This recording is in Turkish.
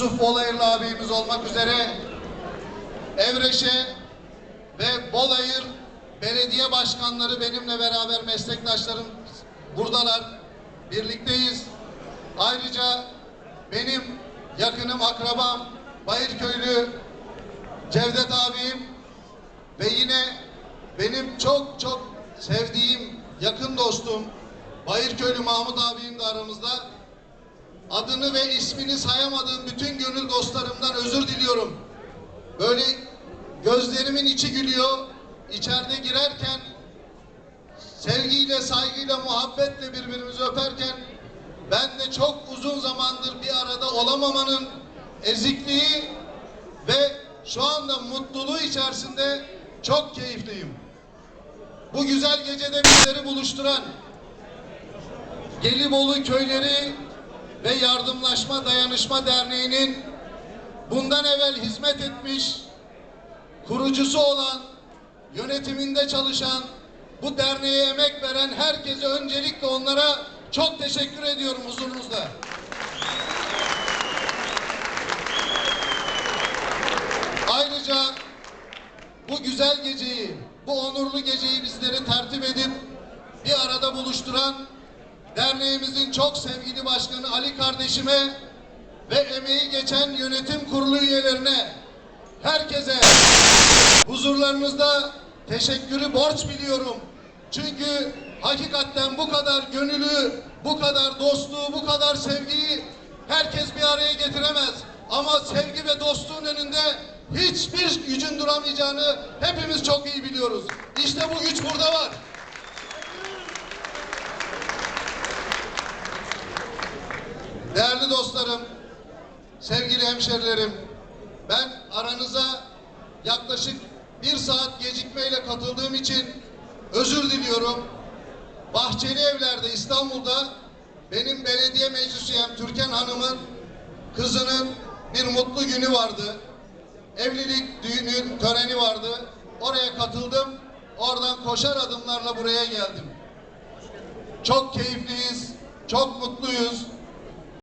Yusuf Bolayırlı abimiz olmak üzere Evreş'e ve Bolayır belediye başkanları benimle beraber meslektaşlarım buradalar. Birlikteyiz. Ayrıca benim yakınım, akrabam, Bayırköylü Cevdet abim ve yine benim çok çok sevdiğim yakın dostum Bayırköylü Mahmut abim de aramızda. Adını ve ismini sayamadığım bütün gönül dostlarımdan özür diliyorum. Böyle gözlerimin içi gülüyor. İçeride girerken sevgiyle, saygıyla, muhabbetle birbirimizi öperken ben de çok uzun zamandır bir arada olamamanın ezikliği ve şu anda mutluluğu içerisinde çok keyifliyim. Bu güzel gecede bizleri buluşturan Gelibolu Köyleri ve Yardımlaşma Dayanışma Derneği'nin bundan evvel hizmet etmiş, kurucusu olan, yönetiminde çalışan, bu derneğe emek veren herkese öncelikle onlara çok teşekkür ediyorum huzurunuzda. Ayrıca bu güzel geceyi, bu onurlu geceyi bizleri tertip edip bir arada buluşturan derneğimizin çok sevgili başkanı Ali kardeşime ve emeği geçen yönetim kurulu üyelerine herkese huzurlarınızda teşekkürü borç biliyorum. Çünkü hakikaten bu kadar gönülü, bu kadar dostluğu, bu kadar sevgiyi herkes bir araya getiremez. Ama sevgi ve dostluğun önünde hiçbir gücün duramayacağını hepimiz çok iyi biliyoruz. İşte bu güç burada var. Değerli dostlarım, sevgili hemşerilerim, ben aranıza yaklaşık bir saat gecikmeyle katıldığım için özür diliyorum. Bahçeli Evler'de İstanbul'da benim belediye meclis üyem Türkan Hanım'ın kızının bir mutlu günü vardı. Evlilik düğünün töreni vardı. Oraya katıldım. Oradan koşar adımlarla buraya geldim. Çok keyifliyiz, çok mutluyuz.